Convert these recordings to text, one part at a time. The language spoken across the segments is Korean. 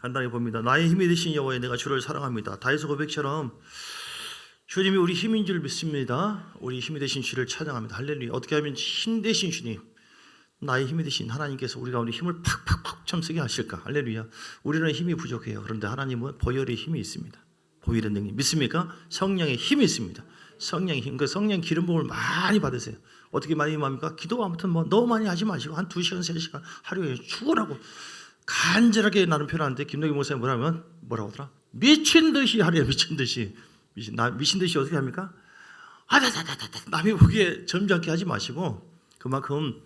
간단히 봅니다. 나의 힘이 되신 여호와여 내가 주를 사랑합니다. 다윗의 고백처럼 주님이 우리 힘인 줄 믿습니다. 우리 힘이 되신 주를 찬양합니다. 할렐루야. 어떻게 하면 힘 되신 주님, 나의 힘이 되신 하나님께서 우리 가운데 힘을 팍팍팍 참쓰게 하실까? 할렐루야. 우리는 힘이 부족해요. 그런데 하나님은 보혈의 힘이 있습니다. 보혈의 능력 믿습니까? 성령의 힘이 있습니다. 성령의 힘, 그 성령 기름 부음을 많이 받으세요. 어떻게 많이 합니까? 기도 아무튼 뭐 너무 많이 하지 마시고 한 두 시간 세 시간 하루에 죽으라고 간절하게 나는 표현하는데 김동기 목사님 뭐라면 뭐라고 하더라? 미친 듯이 하래요. 미친 듯이 미친 나 미친 듯이 어떻게 합니까? 아다다다다다 남이 보기에 점잖게 하지 마시고 그만큼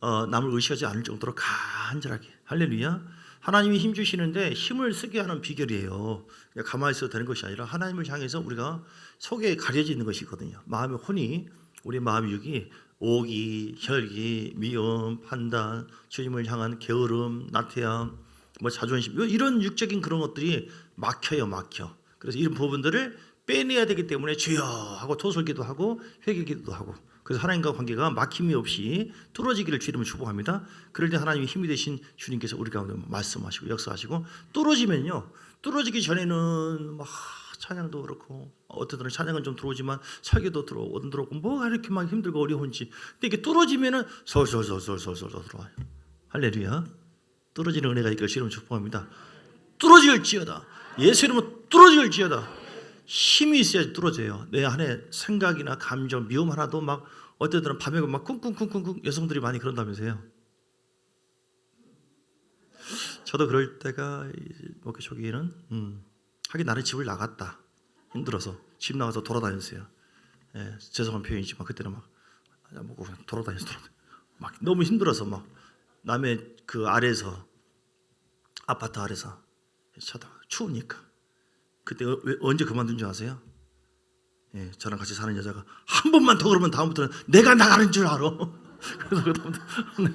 어, 남을 의식하지 않을 정도로 간절하게 할렐루야. 하나님이 힘 주시는데 힘을 쓰게 하는 비결이에요. 그냥 가만히 있어도 되는 것이 아니라 하나님을 향해서 우리가 속에 가려져 있는 것이거든요. 마음의 혼이 우리 마음 육이 오기, 혈기, 미움, 판단, 주님을 향한 게으름, 나태함, 뭐 자존심 요- 이런 육적인 그런 것들이 막혀요, 막혀. 그래서 이런 부분들을 빼내야 되기 때문에 주여 하고 토설기도 하고 회개기도 하고 그래서 하나님과 관계가 막힘이 없이 뚫어지기를 주님을 축복합니다. 그럴 때 하나님이 힘이 되신 주님께서 우리 가운데 말씀하시고 역사하시고 뚫어지면요. 뚫어지기 전에는 막 찬양도 그렇고 때는 찬양은 좀 들어오지만 설교도 들어오고 안 들어오고 뭐가 이렇게 막 힘들고 어려운지 근데 이게 뚫어지면은 솔솔솔솔솔솔 들어와요. 할렐루야. 뚫어지는 은혜가 있기를 주님을 축복합니다. 뚫어질지어다. 예수 이름으로 뚫어질지어다. 힘이 있어야 뚫어져요. 내 안에 생각이나 감정, 미움 하나도 막 때는 밤에 막 쿵쿵쿵쿵쿵 여성들이 많이 그런다면서요. 저도 그럴 때가 목회 초기에는 음, 하긴 나는 집을 나갔다 힘들어서 집 나가서 돌아다녔어요. 예, 죄송한 표현이지만 그때는 막 먹고 그냥 돌아다녔어. 막 너무 힘들어서 막 남의 그 아래서 아파트 아래서 쳐다 추우니까 그때 어- 왜- 언제 그만둔 줄 아세요? 예, 저랑 같이 사는 여자가 한 번만 더 그러면 다음부터는 내가 나가는 줄 알아. 그래서 그다음부터 네.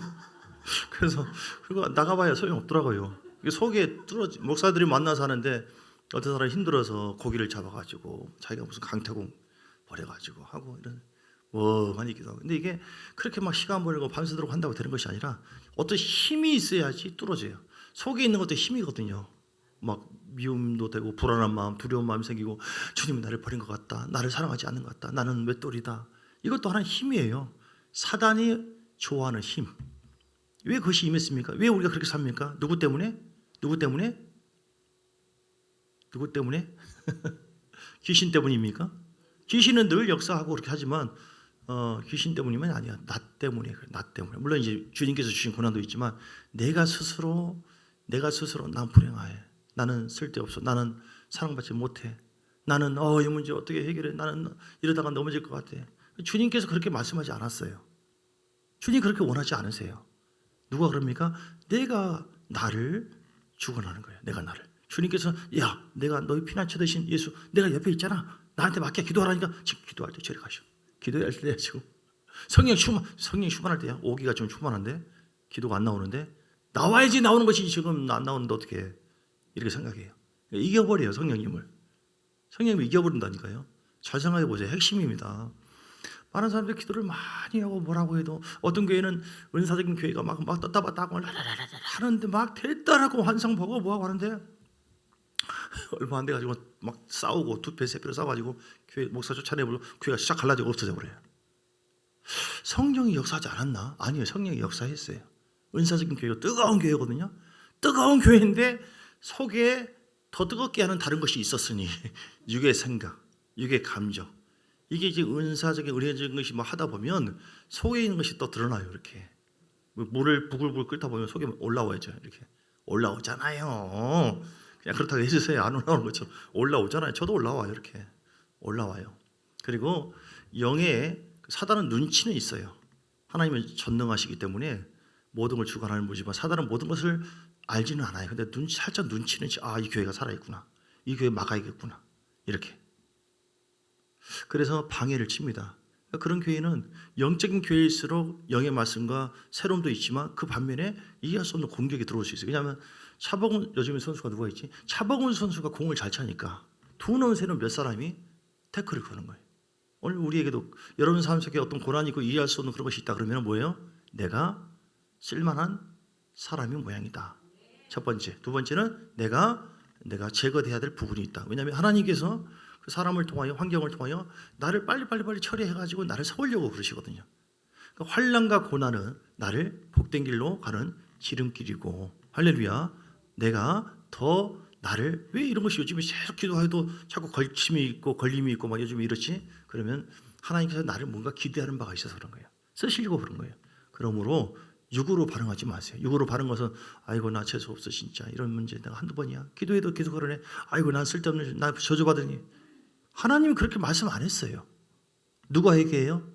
그래서 그리고 나가봐야 소용 없더라고요. 이게 속에 뚫어지 목사들이 만나서 하는데 어떤 사람이 힘들어서 고기를 잡아가지고 자기가 무슨 강태공 버려가지고 하고 이런 멍하니 있기도 하고. 근데 이게 그렇게 막 시간 보내고 밤새도록 한다고 되는 것이 아니라 어떤 힘이 있어야지 뚫어져요. 속에 있는 것도 힘이거든요. 막 미움도 되고 불안한 마음, 두려운 마음이 생기고 주님이 나를 버린 것 같다. 나를 사랑하지 않는 것 같다. 나는 맷돌이다. 이것도 하나의 힘이에요. 사단이 좋아하는 힘. 왜 그것이 임했습니까? 왜 우리가 그렇게 삽니까? 누구 때문에? 누구 때문에? 누구 때문에? 귀신 때문입니까? 귀신은 늘 역사하고 그렇게 하지만 어, 귀신 때문이면 아니야. 나 때문에 그래. 나 때문에. 물론 이제 주님께서 주신 고난도 있지만 내가 스스로 내가 스스로 난 불행해. 나는 쓸데없어. 나는 사랑받지 못해. 나는 어, 이 문제 어떻게 해결해? 나는 이러다가 넘어질 것 같아. 주님께서 그렇게 말씀하지 않았어요. 주님 그렇게 원하지 않으세요. 누가 그럽니까? 내가 나를 주관하는 거예요. 내가 나를. 주님께서 야, 내가 너희 피난처 대신 예수, 내가 옆에 있잖아. 나한테 맡겨 기도하라니까 지금 기도할 때 저리 가시오. 기도할 때 지금 성령 충만, 성령 충만할 때야. 오기가 좀 충만한데 기도가 안 나오는데 나와야지 나오는 것이 지금 안 나오는데 어떻게 해? 이렇게 생각해요. 이겨버려요 성령님을. 성령님을 이겨버린다니까요. 잘 생각해 보세요. 핵심입니다. 많은 사람들이 기도를 많이 하고 뭐라고 해도 어떤 교회는 은사적인 교회가 막, 막 떴다 봤다 하고 하는데 막 됐다라고 환상 보고 뭐하고 하는데 얼마 안 돼 가지고 막 싸우고 두 배 세 배로 싸워 가지고 교회 목사 쫓아내버리고 교회가 싹 갈라지고 없어져 버려요. 성령이 역사하지 않았나? 아니요, 성령이 역사했어요. 은사적인 교회가 뜨거운 교회거든요. 뜨거운 교회인데 속에 더 뜨겁게 하는 다른 것이 있었으니 육의 생각, 육의 감정 이게 이제 은사적인 은혜적인 것이 막 하다 보면 속에 있는 것이 또 드러나요. 이렇게 물을 부글부글 끓다 보면 속에 올라와야죠. 이렇게 올라오잖아요. 그냥 그렇다고 해주세요. 안 올라오는 것처럼 올라오잖아요. 저도 올라와요. 이렇게 올라와요. 그리고 영의 사단은 눈치는 있어요. 하나님은 전능하시기 때문에 모든 걸 주관하는 분이지만 사단은 모든 것을 알지는 않아요. 근데 눈 살짝 눈치는 아 이 교회가 살아 있구나. 이 교회 막아야겠구나. 이렇게. 그래서 방해를 칩니다. 그런 교회는 영적인 교회일수록 영의 말씀과 새로움도 있지만 그 반면에 이해할 수 없는 공격이 들어올 수 있어요. 왜냐하면 차범근 요즘에 선수가 누가 있지? 차범근 선수가 공을 잘 차니까 두 넣은 새는 몇 사람이 태클을 거는 거예요. 오늘 우리에게도 여러분 삶 속에 어떤 고난이 있고 이해할 수 없는 그런 것이 있다 그러면 뭐예요? 내가 쓸만한 사람이 모양이다. 첫 번째. 두 번째는 내가 내가 제거돼야 될 부분이 있다. 왜냐하면 하나님께서 그 사람을 통하여 환경을 통하여 나를 빨리 빨리 빨리 처리해 가지고 나를 세우려고 그러시거든요. 그러니까 환란과 고난은 나를 복된 길로 가는 지름길이고 할렐루야. 내가 더 나를 왜 이런 것이 요즘에 계속 기도해도 자꾸 걸침이 있고 걸림이 있고 막 요즘 이렇지? 그러면 하나님께서 나를 뭔가 기대하는 바가 있어서 그런 거예요. 쓰시려고 그런 거예요. 그러므로 육으로 반응하지 마세요. 육으로 반응 것은 아이고 나 재수 없어 진짜 이런 문제 내가 한두 번이야. 기도해도 계속 그러네. 아이고 난 쓸데없는 나 저주받으니 하나님이 그렇게 말씀 안 했어요. 누가 얘기해요?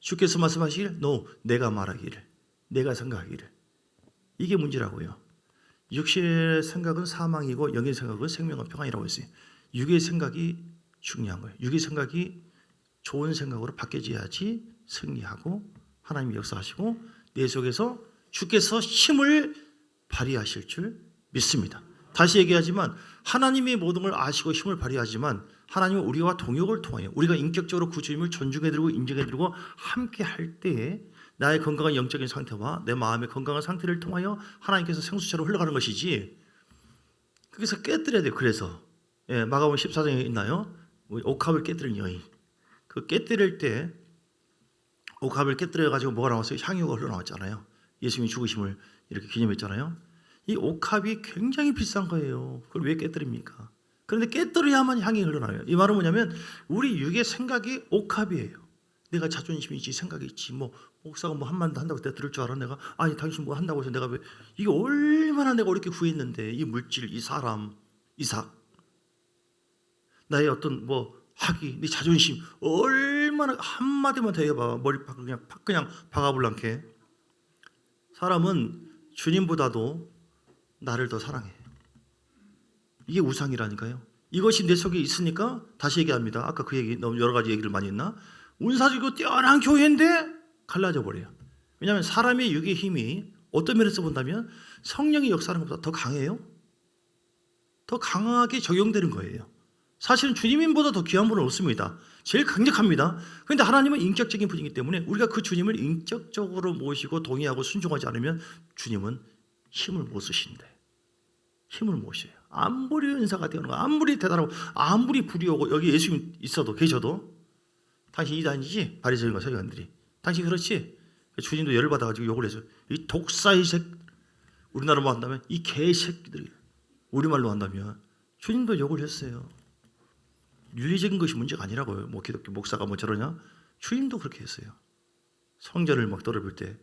주께서 말씀하시길 no 내가 말하기를 내가 생각하기를 이게 문제라고요. 육신의 생각은 사망이고 영의 생각은 생명과 평안이라고 했어요. 육의 생각이 중요한 거예요. 육의 생각이 좋은 생각으로 바뀌어져야지 승리하고 하나님이 역사하시고 내 속에서 주께서 힘을 발휘하실 줄 믿습니다. 다시 얘기하지만 하나님이 모든 걸 아시고 힘을 발휘하지만 하나님은 우리와 동역을 통하여 우리가 인격적으로 그 주님을 존중해드리고 인정해드리고 함께 할 때에 나의 건강한 영적인 상태와 내 마음의 건강한 상태를 통하여 하나님께서 생수처럼 흘러가는 것이지 그래서 깨뜨려야 돼요. 그래서 예, 마가복음 14장에 있나요? 우리 옥합을 깨뜨린 여인 그 깨뜨릴 때 옥합을 깨뜨려 가지고 뭐가 나왔어요? 향유가 흘러나왔잖아요. 예수님이 죽으심을 이렇게 기념했잖아요. 이 옥합이 굉장히 비싼 거예요. 그걸 왜 깨뜨립니까? 그런데 깨뜨려야만 향이 흘러나와요. 이 말은 뭐냐면 우리 육의 생각이 옥합이에요. 내가 자존심이 있지 생각이 있지. 뭐 목사가 뭐 한마디 한다고 내가 들을 줄 알아? 내가? 아니 당신 뭐 한다고 해서 내가 왜 이게 얼마나 내가 어렵게 구했는데? 이 물질 이 사람 이삭. 나의 어떤 뭐 학위 네 자존심 얼마나 한마디만 더 해봐. 머리 팍 그냥 팍 그냥 박아불랑게 사람은 주님보다도 나를 더 사랑해. 이게 우상이라니까요. 이것이 내 속에 있으니까 다시 얘기합니다. 아까 그 얘기 너무 여러 가지 얘기를 많이 했나 운사지고 뛰어난 교회인데 갈라져 버려요 왜냐하면 사람의 육의 힘이 어떤 면에서 본다면 성령이 역사하는 것보다 더 강해요 더 강하게 적용되는 거예요 사실은 주님보다 더 귀한 분은 없습니다. 제일 강력합니다. 그런데 하나님은 인격적인 분이기 때문에 우리가 그 주님을 인격적으로 모시고 동의하고 순종하지 않으면 주님은 힘을 못 쓰신대. 힘을 못 써요. 아무리 은사가 되는 거, 아무리 대단하고, 아무리 불이 오고 여기 예수님 있어도 계셔도 당신 이단이지 바리새인과 서기관들이 당신 그렇지 주님도 열을 받아가지고 욕을 해서 이 독사의 새 우리나라로 한다면 이 개새끼들이 우리말로 한다면 주님도 욕을 했어요. 윤리적인 것이 문제가 아니라고요. 뭐 기독교 목사가 뭐 저러냐? 주님도 그렇게 했어요. 성전을 막 더럽힐 때,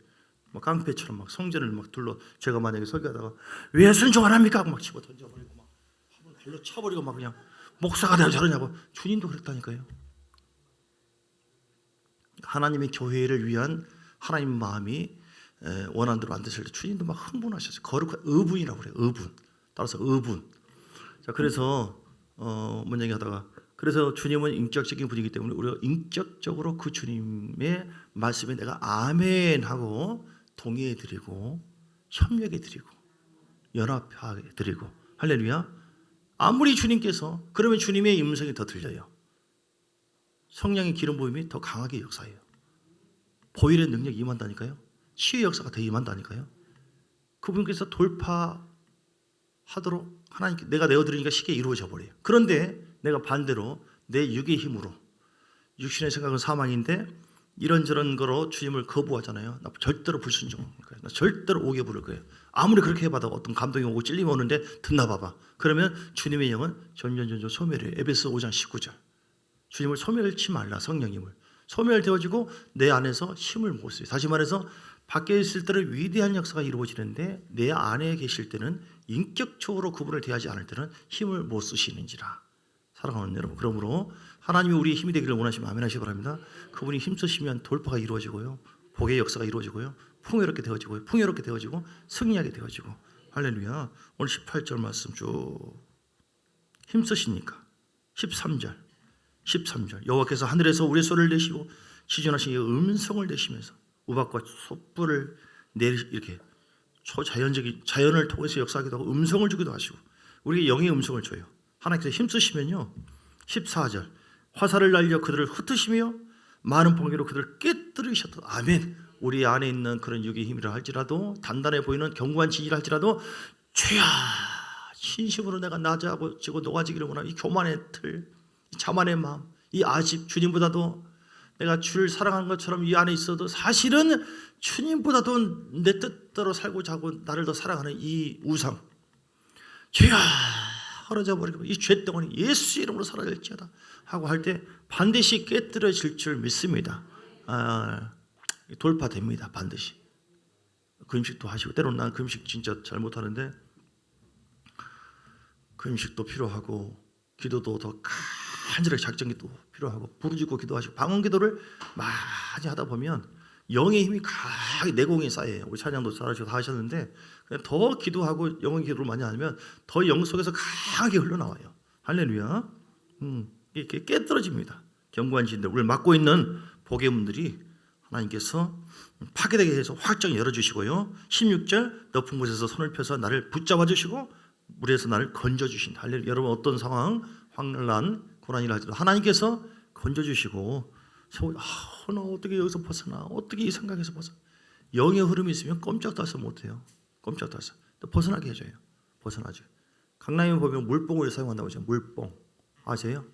막 깡패처럼 막 성전을 막 둘러 제가 만약에 설교하다가 왜 순종 안 합니까? 막 집어 던져버리고 막 발로 쳐버리고 막 그냥 목사가 내가 저러냐고 주님도 그랬다니까요. 하나님의 교회를 위한 하나님 마음이 에, 원한 대로 안 됐을 때 주님도 막 흥분하셨어요. 거룩한 의분이라고 그래요. 의분. 따라서 의분. 자 그래서 어, 뭔 얘기 하다가 그래서 주님은 인격적인 분이기 때문에 우리가 인격적으로 그 주님의 말씀에 내가 아멘 하고 동의해 드리고 협력해 드리고 연합해 드리고 할렐루야. 아무리 주님께서 그러면 주님의 음성이 더 들려요. 성령의 기름 부음이 더 강하게 역사해요. 보일의 능력이 임한다니까요. 치유의 역사가 더 임한다니까요. 그분께서 돌파하도록 하나님께 내가 내어드리니까 쉽게 이루어져 버려요. 그런데 내가 반대로 내 육의 힘으로 육신의 생각은 사망인데 이런저런 거로 주님을 거부하잖아요. 나 절대로 불순종할 거예요. 나 절대로 오게 부를 거예요. 아무리 그렇게 해봐도 어떤 감동이 오고 찔림이 오는데 듣나 봐봐. 그러면 주님의 영은 점점 점점 소멸해요. 에베소 5장 19절. 주님을 소멸치 말라 성령님을. 소멸되어지고 내 안에서 힘을 못 써요. 다시 말해서 밖에 있을 때는 위대한 역사가 이루어지는데 내 안에 계실 때는 인격적으로 그분을 대하지 않을 때는 힘을 못 쓰시는지라. 사랑하는 여러분, 그러므로 하나님이 우리의 힘이 되기를 원하시면 아멘 하시기 바랍니다. 그분이 힘쓰시면 돌파가 이루어지고요. 복의 역사가 이루어지고요. 풍요롭게 되어지고요. 풍요롭게 되어지고 승리하게 되어지고 할렐루야. 오늘 18절 말씀 쭉 힘쓰시니까 13절 13절 여호와께서 하늘에서 우리 소리를 내시고 시전하신 이 음성을 내시면서 우박과 촛불을 내 이렇게 초자연적인 자연을 통해서 역사하기도 하고 음성을 주기도 하시고 우리에게 영의 음성을 줘요. 하나님께서 힘쓰시면요. 14절 화살을 날려 그들을 흩으시며 많은 번개로 그들을 깨뜨리셨다. 아멘. 우리 안에 있는 그런 육의 힘이라 할지라도 단단해 보이는 견고한 지지라 할지라도 주야 진심으로 내가 낮아하고 지고 녹아지기를 원하는 이 교만의 틀, 이 자만의 마음, 이 아집 주님보다도 내가 주를 사랑하는 것처럼 이 안에 있어도 사실은 주님보다도 내 뜻대로 살고자 하고 나를 더 사랑하는 이 우상 주야 헐어져 버리고 이 죄덩어리 예수 이름으로 사라질지어다 하고 할 때 반드시 깨뜨려질 줄 믿습니다. 아, 돌파됩니다. 반드시. 금식도 하시고 때로는 난 금식 진짜 잘 못하는데 금식도 필요하고 기도도 더 간절하게 작정기도 필요하고 부르짖고 기도하시고 방언 기도를 많이 하다 보면 영의 힘이 강하게 내공이 쌓여요. 우리 찬양도 잘하시고 다 하셨는데 더 기도하고 영의 기도를 많이 하면 더 영 속에서 강하게 흘러나와요. 할렐루야. 음, 이게 깨떨어집니다. 경관진들 우리를 맡고 있는 보계문들이 하나님께서 파괴되게 해서 확정 열어주시고요. 16절 높은 곳에서 손을 펴서 나를 붙잡아 주시고 물에서 나를 건져 주신다. 할렐루야. 여러분 어떤 상황, 환난, 고난이라 할지라도 하나님께서 건져 주시고 아, 나 어떻게 여기서 벗어나? 어떻게 이 생각에서 벗어? 영의 흐름이 있으면 꼼짝도 할수 못해요. 할수. 또 벗어나게 해줘요. 벗어나죠. 강남에 보면 물뽕을 사용한다고 하죠. 물뽕 아세요?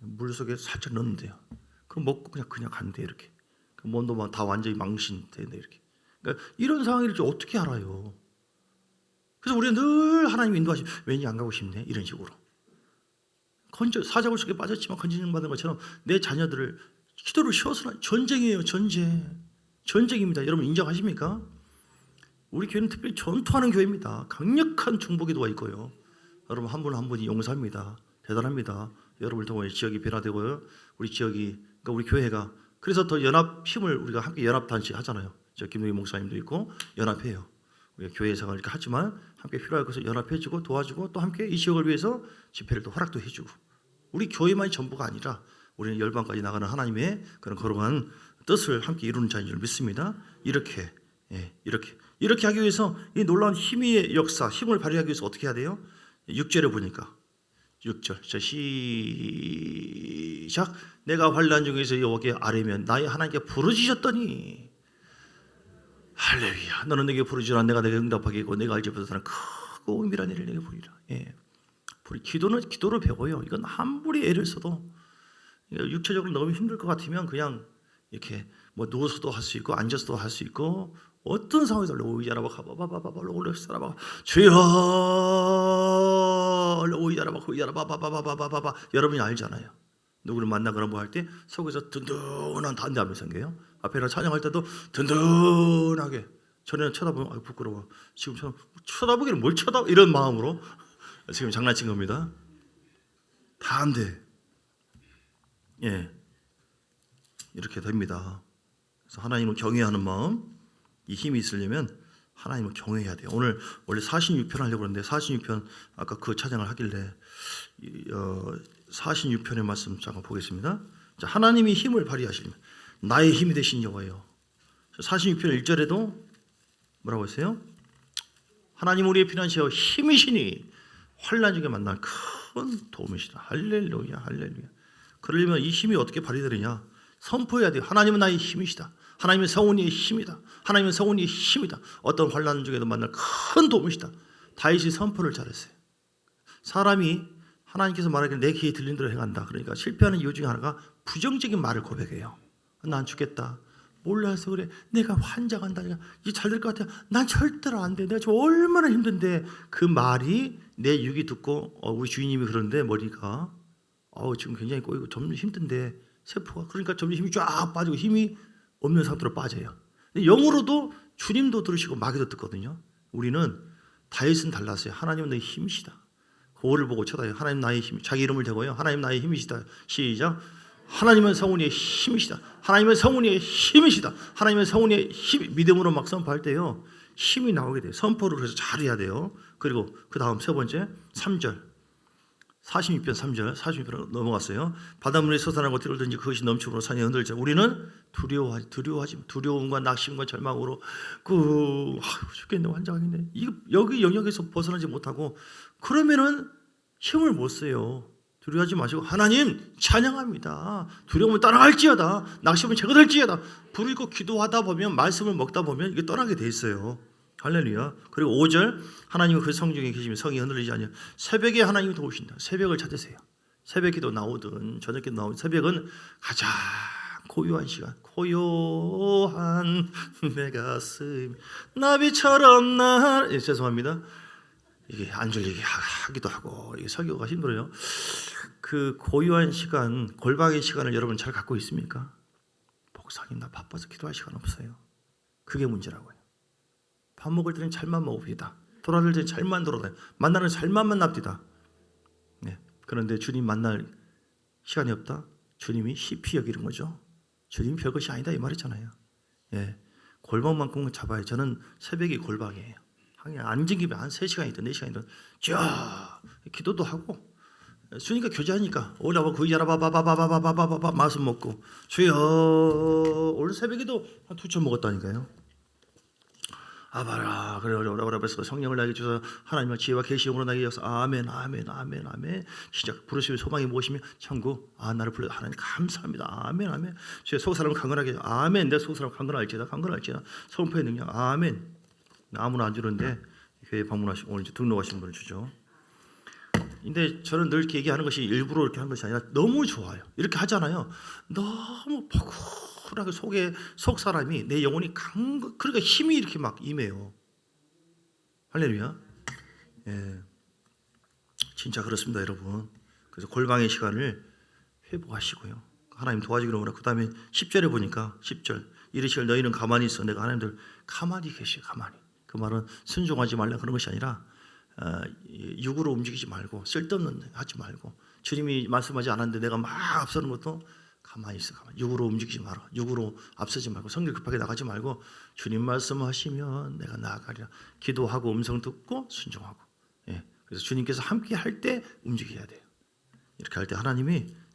물 속에 살짝 넣는데요. 그럼 먹고 그냥 그냥 간대 이렇게. 그 몸도 막 다 완전히 망신되는데 이렇게. 그러니까 이런 상황일지 어떻게 알아요? 그래서 우리는 늘 하나님 인도하시. 왠지 안 가고 싶네 이런 식으로. 건져 사자굴 속에 빠졌지만 건지는 받은 것처럼 내 자녀들을 기도를 쉬어서나 전쟁이에요 전쟁. 전쟁입니다. 여러분 인정하십니까? 우리 교회는 특별히 전투하는 교회입니다. 강력한 중보기도가 있고요. 여러분 한 분 한 분이 용사입니다. 대단합니다. 여러분을 통해 지역이 변화되고요. 우리 지역이 그러니까 우리 교회가 그래서 더 연합 힘을 우리가 함께 연합 단식 하잖아요. 저 김동희 목사님도 있고 연합해요 교회에서 이렇게 하지만 함께 필요할 것을 연합해주고 도와주고 또 함께 이 지역을 위해서 집회를 또 허락도 해주고 우리 교회만이 전부가 아니라 우리는 열방까지 나가는 하나님의 그런 거룩한 뜻을 함께 이루는 자인 줄 믿습니다. 이렇게 예, 이렇게 이렇게 하기 위해서 이 놀라운 힘의 역사, 힘을 발휘하기 위해서 어떻게 해야 돼요? 6절에 보니까 6절. 자 시작. 내가 환란 중에서 여호와께 아뢰면 나의 하나님께 부르짖었더니 할렐루야. 너는 내게 부르짖으라 내가 내게 응답하겠고 내가 알지 못하는 크고 은밀한 일을 내게 보이라. 예. 우리 기도는 기도로 배워요. 이건 아무리 애를 써도 육체적으로 너무 힘들 것 같으면 그냥 이렇게 뭐 누워서도 할 수 있고 앉아서도 할 수 있고 어떤 상황에서 로이자라바 가바바바바 로올레스라바 주여 로이자라바 호이자라바바바바바바바 여러분이 알잖아요. 누구를 만나거나 뭐 할 때 속에서 든든한 단대함이 생겨요. 앞에나 찬양할 때도 든든하게 전에는 쳐다보면 아 부끄러워. 지금 저 쳐다보기는 뭘 쳐다 이런 마음으로 지금 장난친 겁니다. 다 안 돼. 예. 이렇게 됩니다. 그래서 하나님을 경외하는 마음, 이 힘이 있으려면 하나님을 경외해야 돼요. 오늘 원래 46편 하려고 그러는데 46편 아까 그 찬양을 하길래 이, 어, 46편의 말씀 잠깐 보겠습니다. 자, 하나님이 힘을 발휘하시면 나의 힘이 되신 여호와요. 46편 1절에도 뭐라고 했어요? 하나님 우리의 피난시여 힘이시니 환란 중에 만날 큰 도움이시다. 할렐루야, 할렐루야. 그러려면 이 힘이 어떻게 발휘되느냐? 선포해야 돼요. 하나님은 나의 힘이시다. 하나님은 성훈이의 힘이다. 하나님은 성훈이의 힘이다. 어떤 환란 중에도 만날 큰 도움이시다. 다윗이 선포를 잘했어요. 사람이 하나님께서 말하기를 내 귀에 들린 대로 행한다. 그러니까 실패하는 이유 중에 하나가 부정적인 말을 고백해요. 난 죽겠다. 몰라서 그래. 내가 환장한다. 이게 잘 될 것 같아. 난 절대로 안 돼. 내가 지금 얼마나 힘든데 그 말이 내 육이 듣고 어, 우리 주인님이 그러는데 머리가 어우 지금 굉장히 꼬이고 점점 힘든데 세포가 그러니까 점점 힘이 쫙 빠지고 힘이 없는 상태로 빠져요. 영으로도 주님도 들으시고 마귀도 듣거든요. 우리는 다윗은 달랐어요. 하나님은 너의 힘이시다. 거울을 보고 쳐다요. 하나님 나의 힘. 자기 이름을 대고요. 하나님 나의 힘이시다. 시작. 하나님은 성훈이의 힘이시다. 하나님은 성훈이의 힘이시다. 하나님은 성훈이의 힘 믿음으로 막 선포할 때요. 힘이 나오게 돼요. 선포를 그래서 잘해야 돼요. 그리고 그 다음 세 번째 3절 46편 3절 46편 넘어갔어요. 바닷물에 솟아나고 들어든지 그것이 넘침으로 산이 흔들자. 우리는 두려워하지 두려워하지 두려움과 낙심과 절망으로 그 아유, 죽겠네 환장하겠네. 이거 여기 영역에서 벗어나지 못하고 그러면은 힘을 못 써요. 두려워하지 마시고 하나님 찬양합니다. 두려움을 따라갈지어다. 낙심은 제거될지어다. 부르고 기도하다 보면 말씀을 먹다 보면 이게 떠나게 돼 있어요. 할렐루야. 그리고 5절 하나님은 그 성중에 계시면 성이 흔들리지 않냐. 새벽에 하나님이 도우신다. 새벽을 찾으세요. 새벽 기도 나오든 저녁 기도 나오든 새벽은 가장 고요한 시간. 고요한 내 가슴 나비처럼 날 예, 죄송합니다. 이게 안절이기 하기도 하고 이게 설교가 힘들어요. 그 고요한 시간, 골방의 시간을 여러분 잘 갖고 있습니까? 목사님 바빠서 기도할 시간 없어요. 그게 문제라고요. 밥 먹을 때는 잘만 먹읍시다. 돌아다닐 때는 잘만 돌아다니. 만나는 잘만 만납디다. 네. 그런데 주님 만날 시간이 없다. 주님이 시피 여기는 거죠. 주님 별 것이 아니다 이 말이잖아요. 예. 골방만큼 잡아요. 저는 새벽이 골방이에요. 항상 앉은 김에 한 3시간이든 4시간이든 쫙 기도도 하고 주니까 교제하니까 오라바 구이자라바바바바바바바바바 맛은 먹고 주여 오늘 새벽에도 한 두 천 먹었다니까요. 아바라 그래 오라오라 그래서 성령을 나게 주사 하나님을 지혜와 계시용으로 나게 여서 아멘 아멘 아멘 아멘 시작 부르시면 소망이 무엇이며 천국 아 나를 불러 하나님 감사합니다 아멘 아멘 제 속사람을 강건하게 아멘 내 속사람 강건할지다 강건할지다 성포의 능력 아멘 아무나 안 주는데 교회 방문하신 오늘 이제 등록하신 분을 주죠. 근데 저는 늘 이렇게 얘기하는 것이 일부러 이렇게 한 것이 아니라 너무 좋아요. 이렇게 하잖아요. 너무 포근하게 속에 속 사람이 내 영혼이 강 그러니까 힘이 이렇게 막 임해요. 할렐루야. 예. 진짜 그렇습니다, 여러분. 그래서 골방의 시간을 회복하시고요. 하나님 도와주기를 원하고 그다음에 10절에 보니까 10절 이르시길 너희는 가만히 있어 내가 하나님들 가만히 계시 가만히 그 말은 순종하지 말라 그런 것이 아니라 어, 육으로 움직이지 말고 쓸데없는 하지 말고 주님이 말씀하지 않았는데 내가 막 앞서는 것도 가만히 있어 가만히. 육으로 움직이지 마라 육으로 앞서지 말고 성경 급하게 나가지 말고 주님 말씀하시면 내가 나아가리라. 기도하고 음성 듣고 순종하고. 예. 그래서 주님께서 함께 할 때 움직여야 돼요. 이렇게 할 때 하나님이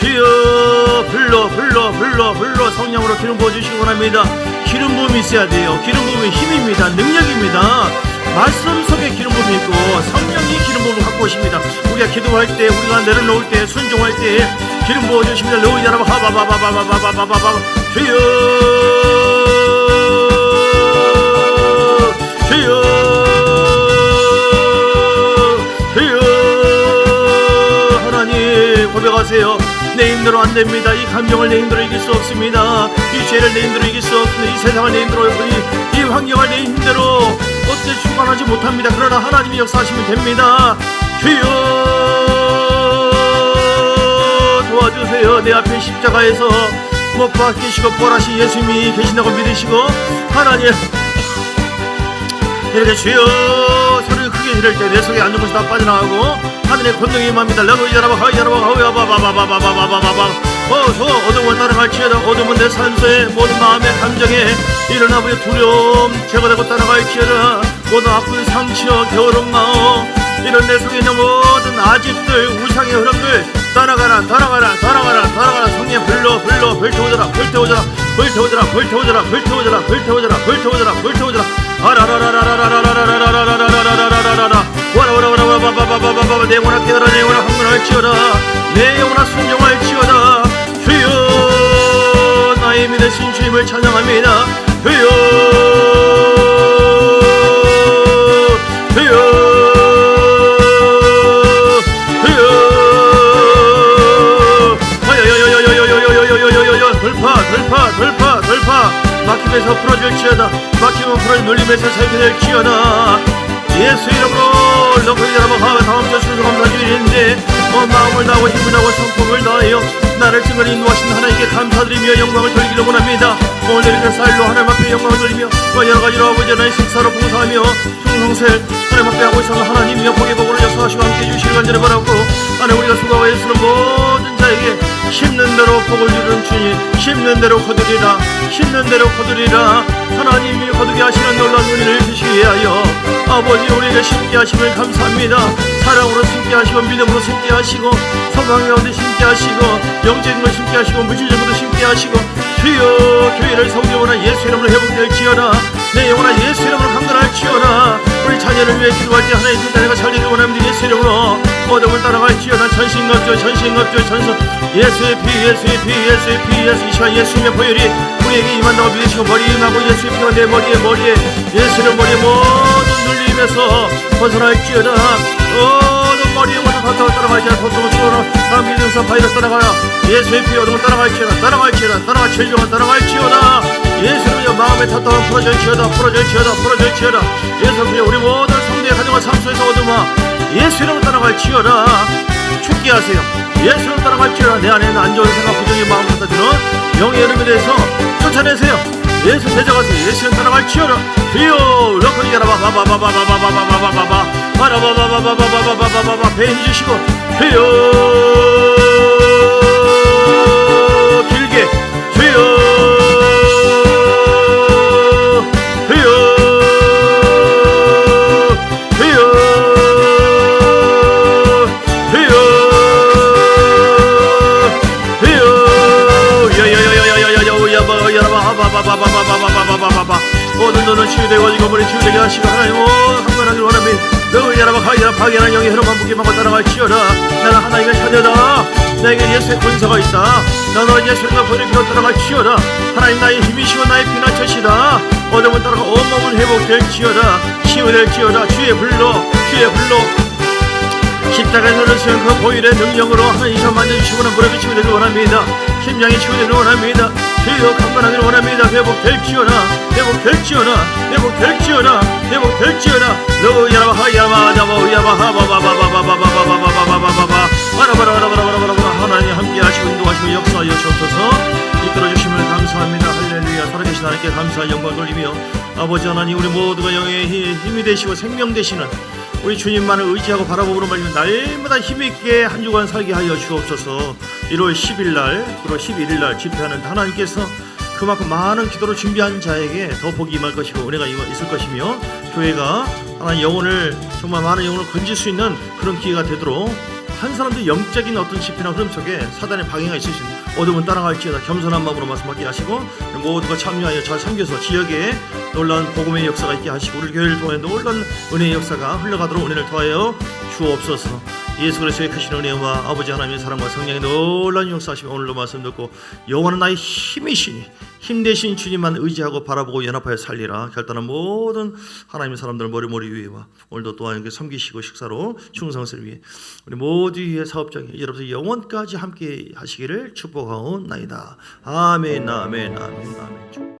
기어 불러 불러 불러 불러 성령으로 기름 부어주시기 원합니다. 기름 부음이 있어야 돼요. 기름 부음이 힘입니다. 능력입니다. 말씀 속에 기름 부음이 있고 성령이 기름 부음을 갖고 오십니다. 우리가 기도할 때 우리가 내려놓을 때 순종할 때 기름 부어주십니다. 로이 여러분 하바바바바바바바바바. 주여 내 힘대로 안 됩니다. 이 감정을 내 힘대로 이길 수 없습니다. 이 죄를 내 힘대로 이길 수 없습니다 이 세상을 내 힘대로 이, 이 환경을 내 힘대로 어떻게 주관하지 못합니다. 그러나 하나님이 역사하시면 됩니다. 주여 도와주세요. 내 앞에 십자가에서 못 박히시고 부활하신 예수님이 계신다고 믿으시고 하나님 이렇게 주여 소리를 크게 지를 때 내 속에 앉은 것이 다 빠져나가고 하늘의 권능이 임합니다. 러브이자라바 하이자라바 하우야바바바바바바바바바바. 어서 어둠을 따라갈지어다 어둠은 내 삶속에 모든 마음의 감정에 일어나 보여 두려움 제거되고 따라갈지어다 모든 아픈 상처 게으른 마음 이런 내 속에 있는 모든 아집들 우상의 흐름들 따라가라 따라가라 따라가라 따라가라. 성령 불러 불러 불태우더라 불태우더라 불태우더라 불태우더라 불태우더라 불태우더라 불태우더라 불태우더라. 아라라라라라라라라라라라라라라라라라 내 영혼아 깨달아 내 영혼아 항문을 지어라 내 영혼아 순종을 지어라 주여 나의 믿으신 주님을 찬양합니다. 주여 주여 주여. 돌파 돌파 돌파 돌파. 막힘에서 풀어질지어다. 막힘은 풀어 눌림에서 살펴낼 지어다. 예수 이름으로 너희 여러분 하며 다음 주 순수 감사 주일인데 어, 마음을 다하고 힘을 다하고 성품을 다하여 나를 증거리 인도하신 하나님께 감사드리며 영광을 돌리기를 원합니다. 오늘 이렇게 쌀로 하나님 앞에 영광을 돌리며 어, 여러 가지로 아버지 하나님 식사로 봉사하며 충성셀 하나님 앞에 하고 있어서 하나님이여 복의 복으로 역사하시고 함께 해주시길 간절히 바라고 하나님 우리가 수고하고 애쓰는 모든 자에게 심는 대로 복을 주는 주님 심는 대로 거두리라 심는 대로 거두리라. 하나님이 거두게 하시는 놀라운 은혜를 주시게 하여 아버지 우리에게 심게 하심을 감사합니다. 사랑으로 심게 하시고 믿음으로 심게 하시고 소망 가운데 심게 하시고 영적인 걸 심게 하시고 물질적으로 심게 하시고 주여 교회를 성경원한 예수 이름으로 회복될지어다 내 영혼아 예수 이름으로 강건할지어다 우리 자녀를 위해 기도할 때 하나님 그 자녀가 살리를 원합니다. 예수 이름으로 어둠을 따라갈 지어다 전신갑주 전신갑주 전선 예수의 피 예수의 피 예수의 피 예수 이 시간 예수님의 보혈이 우리에게 임한다고 믿으시고 머리 임하고 예수의 피가 내 머리에 머리에 예수의 머리에 모든 눌림에서 벗어날 지어다. 어둠 머리에 모든 바탕을 따라갈지어다 고통을 쏘라 다 믿음서 바이러스 따라가라. 예수의 피 어둠을 따라갈 지어다 따라갈 지어다 따라가 질병을 따라갈 지어다. 예수님의 마음의 타타함 풀어질지어다 풀어질지어다 풀어질지어다. 예수님 우리 모든 성도의 가정과 삶 속에서 어둠아 예수 이름을 따라갈 지어다 죽게 하세요 예수 이름을 따라갈 지어다 내 안에 있는 안 좋은 생각 부정의 마음을 갖다 주는 영의 이름에 대해서 쫓아내세요 예수 대적하세요 예수 이름 따라갈 지어다 주여 럭커니 야라바 바바바바바바바바바바바 바라바바바바바바바바바바 배 힘주시고 주여 치유되고 우리 치유되게 하시고 하나님 오 한번하길 원합니다. 너 야라바 가이라 파괴한 영의 흐름 한복이 막고 따라갈지어다. 나는 하나님의 자녀다. 내게 예수의 권세가 있다. 나는 예수님과 보내기로 따라갈지어다. 하나님 나의 힘이시고 나의 피난처시다. 어둠은 따라가 온몸은 회복될 지어다. 치유될 지어다. 주의 불로 주의 불로. 십자가에서 쓰는 그 보일의 능력으로 하나님 이사 만져주시고 는 무릎이 치유되길 원합니다. 심장이 치유되길 원합니다 주여 강건하기를 원합니다. 회복될지어다 회복될지어다 회복될지어다 회복될지어다. 너 야라바 하야마 자바 야바 하바바바바바바바바바바바바바바바 바라바라바라바라바라바라 하나님 함께 하시고 인도하시고 역사하여 주옵소서. 이끌어 주심을 감사합니다. 할렐루야. 살아계신 하나님께 감사한 영광 돌리며 아버지 하나님 우리 모두가 영의 힘- 힘이 되시고 생명 되시는 우리 주님만을 의지하고 바라보므로 말미암아 날마다 힘있게 한 주간 살게 하여 주옵소서. 1월 10일 날 그리고 11일 날 집회하는 하나님께서 그만큼 많은 기도를 준비한 자에게 더 복이 임할 것이고 은혜가 있을 것이며 교회가 하나님 영혼을 정말 많은 영혼을 건질 수 있는 그런 기회가 되도록 한 사람도 영적인 어떤 집회나 흐름 속에 사단의 방해가 있는 어둠은 따라갈지어다 겸손한 마음으로 말씀하게 하시고 모두가 참여하여 잘 섬겨서 지역에 놀라운 복음의 역사가 있게 하시고 우리 교회를 통해 놀라운 은혜의 역사가 흘러가도록 은혜를 더하여 주옵소서. 예수 그리스도의 크신 은혜와 아버지 하나님의 사랑과 성령의 놀라운 역사하시며 오늘도 말씀 듣고 여호와는 나의 힘이시니 힘 대신 주님만 의지하고 바라보고 연합하여 살리라. 결단한 모든 하나님의 사람들 머리머리 위에와 오늘도 또한 이렇게 섬기시고 식사로 충성스를 위해 우리 모두 위해 사업장에 여러분 영원까지 함께 하시기를 축복하옵나이다. 아멘 아멘 아멘 아멘